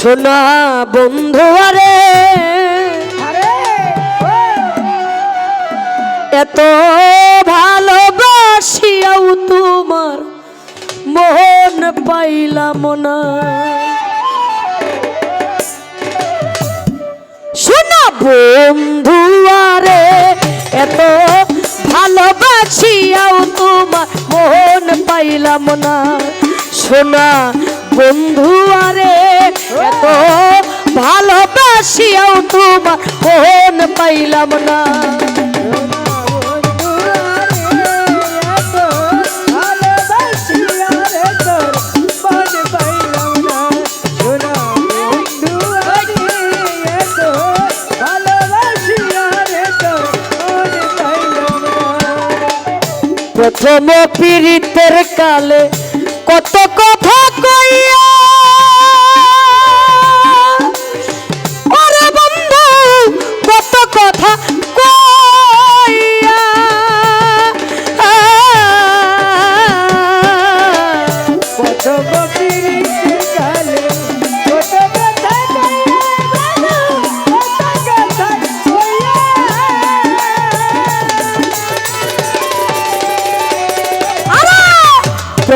সোনা বন্ধু আরে। এত ভালোবাসিয়াও তোমার মন পাইলাম না। শোনা বন্ধু আরে এত ভালোবাসিয়াও তোমার মন পাইলাম না। শোনা বন্ধু আরে এত ভালোবাসিয়াও তোমার মন পাইলাম না। প্রথম পীড়িতের কালে কত কথা কইয়া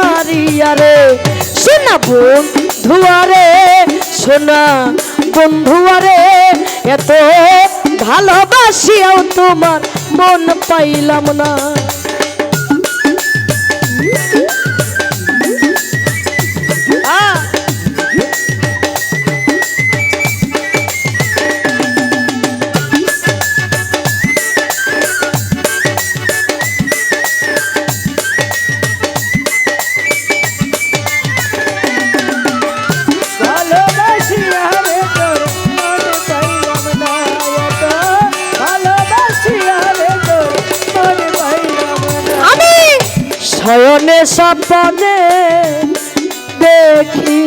কেন কারিয়া রে শোনা বন্ধুয়ারে শোনা বন্ধুয়ারে এত ভালোবাসিয়াও তোমার মন পাইলাম না। শয়নে দেখি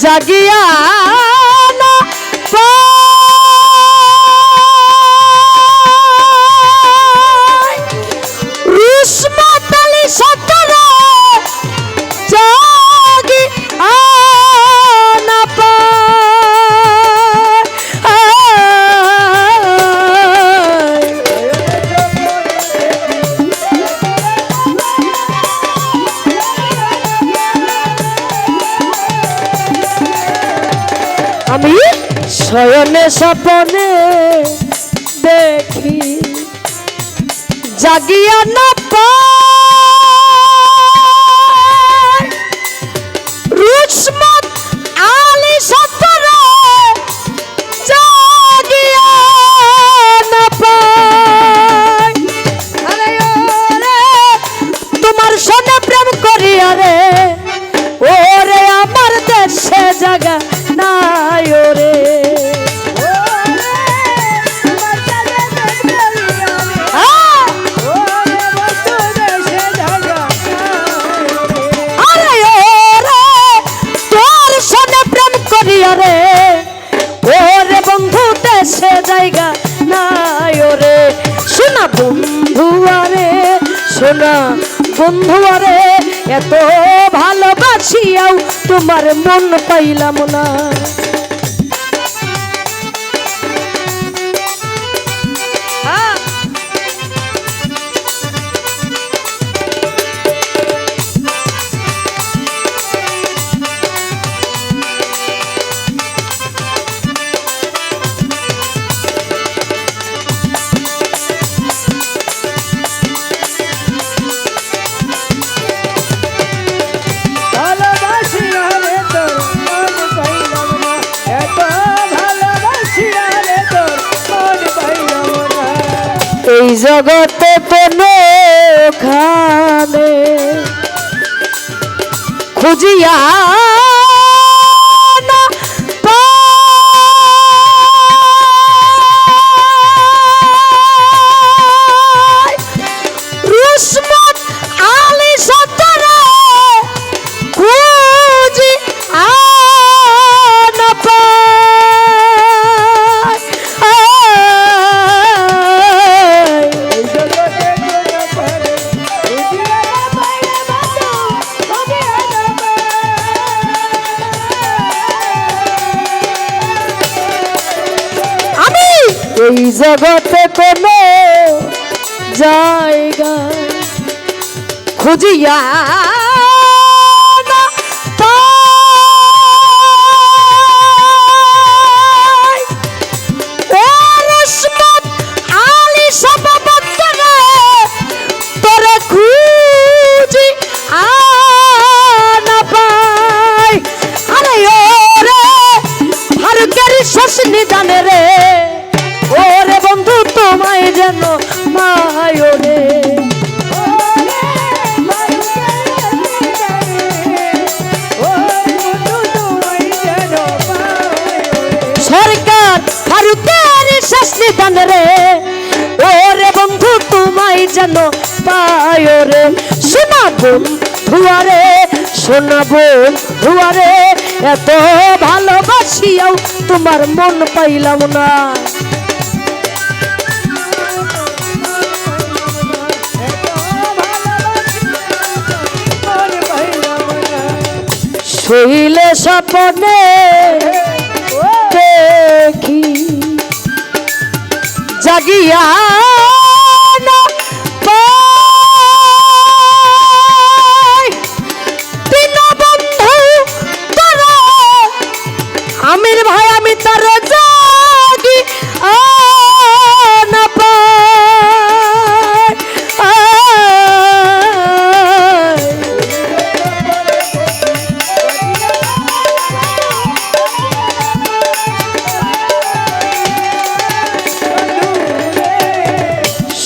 জাগিয়া স্বপনে দেখি জাগিয়া না পাই বন্ধু আরে এত ভালোবাসিয়াও তোমার মন পাইলাম না। জগতে কোনো খানে খুঁজিয়া এই জগতে কোনো জায়গা খুঁজিয়া যেন পায় রে। শোনা বোন ভুয়ারে শোনা বোন ভুয়ারে এত ভালোবাসিয়াও তোমার মন পাইলাম না। শৈলে স্বপনে দেখি, জাগিয়া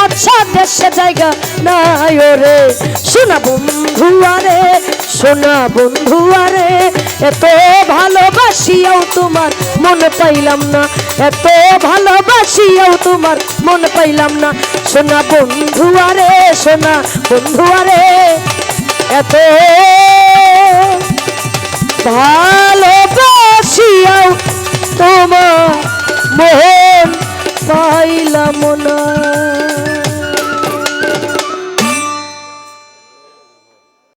তামাশা দেশে জায়গা নাই ওরে। শোনা বন্ধু আরে, শোনা বন্ধু আরে, এত ভালোবাসিয়াও তোমার মন পাইলাম না। এত ভালোবাসিয়াও তোমার মন পাইলাম না। শোনা বন্ধু আরে, শোনা বন্ধু আরে, এত ভালোবাসিয়াও তোমার মোহন পাইলাম না।